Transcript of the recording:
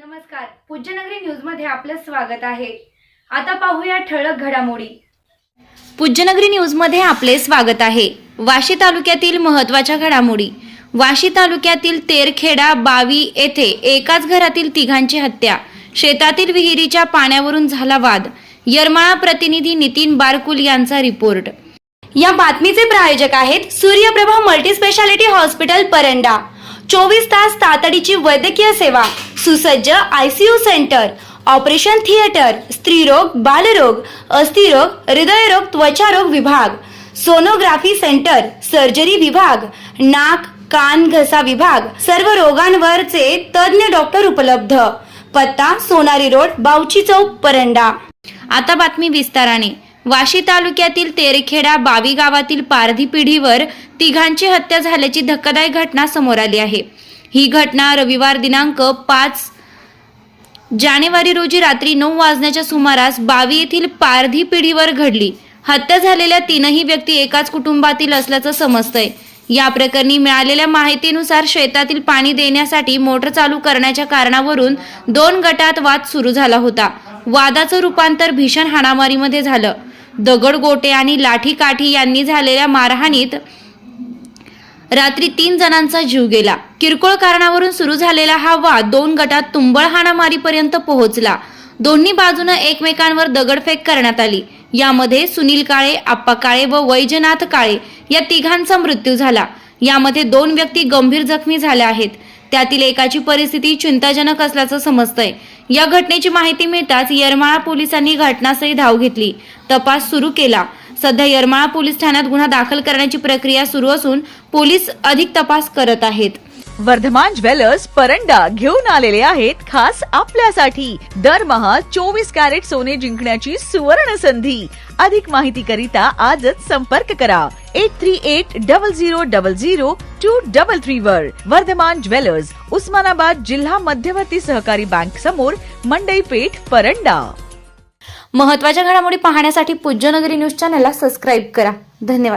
नमस्कार. पूज्यनगरी न्यूजमध्ये आपलं स्वागत आहे. आता पाहूया ठळक घडामोडी. पूज्यनगरी न्यूजमध्ये आपले स्वागत आहे. वाशी तालुक्यातील महत्त्वाच्या घडामोडी. वाशी तालुक्यातील तेरखेडा बावी येथे एकाच घरातील तिघांची हत्या. शेतातील विहिरीच्या पाण्यावरून झाला वाद. यरमाळा प्रतिनिधी नितीन बारकुल यांचा रिपोर्ट. या बातमीचे प्रायोजक आहेत Suryaprabha multi speciality hospital Paranda. चोवीस तास तातडीची वैद्यकीय सेवा. सुसज्ज आयसीयू सेंटर ऑपरेशन थिएटर स्त्रीरोग बालरोग अस्थिरोग हृदयरोग त्वचारोग विभाग सोनोग्राफी सेंटर सर्जरी विभाग नाक कान घसा विभाग सर्व रोगांवरचे तज्ज्ञ डॉक्टर उपलब्ध. पत्ता सोनारी रोड बावची चौक परंडा. आता बातमी विस्ताराने. वाशी तालुक्यातील तेरखेडा बावी गावातील पारधी पिढीवर तिघांची हत्या झाल्याची धक्कादायक घटना समोर आली आहे. ही घटना रविवार दिनांक पाच जानेवारी रोजी रात्री नऊ वाजण्याच्या सुमारास बावी येथील पारधी पिढीवर घडली. हत्या झालेल्या तीनही व्यक्ती एकाच कुटुंबातील असल्याचं समजतंय. या प्रकरणी मिळालेल्या माहितीनुसार शेतातील पाणी देण्यासाठी मोटर चालू करण्याच्या कारणावरून दोन गटात वाद सुरू झाला होता. वादाचं रूपांतर भीषण हाणामारीमध्ये झालं. दगड गोटे आणि लाठी काठी यांनी झालेल्या मारहाणीत रात्री तीन जणांचा जीव गेला. किरकोळ कारणावरून सुरू झालेला हा वाद दोन गटात तुंबळ हाणामारीपर्यंत पोहोचला. दोन्ही बाजूनं एकमेकांवर दगडफेक करण्यात आली. यामध्ये सुनील काळे आप्पा काळे व वैजनाथ काळे या तिघांचा मृत्यू झाला. यामध्ये दोन व्यक्ती गंभीर जखमी झाल्या आहेत. त्यातील एकाची परिस्थिती चिंताजनक असल्याचं समजतंय. या घटनेची माहिती मिळताच येरमाळा पोलिसांनी घटनास्थळी धाव घेतली. तपास सुरू केला. सध्या यरमाळा पोलीस ठाण्यात गुन्हा दाखल करण्याची प्रक्रिया सुरू असून पोलीस अधिक तपास करत आहेत. वर्धमान ज्वेलर्स परंडा घेऊन आलेले आहेत खास आपल्यासाठी. दरमहा चोवीस कॅरेट सोने जिंकण्याची सुवर्ण संधी अधिक माहिती करिता आजच संपर्क करा. Eight three eight double zero double zero two double three वर. वर्धमान ज्वेलर्स उस्मानाबाद जिल्हा मध्यवर्ती सहकारी बँक समोर मंडई पेठ परंडा. महत्त्वाच्या घडामोडी पाहण्यासाठी पूज्यनगरी न्यूज चॅनलला सबस्क्राईब करा. धन्यवाद.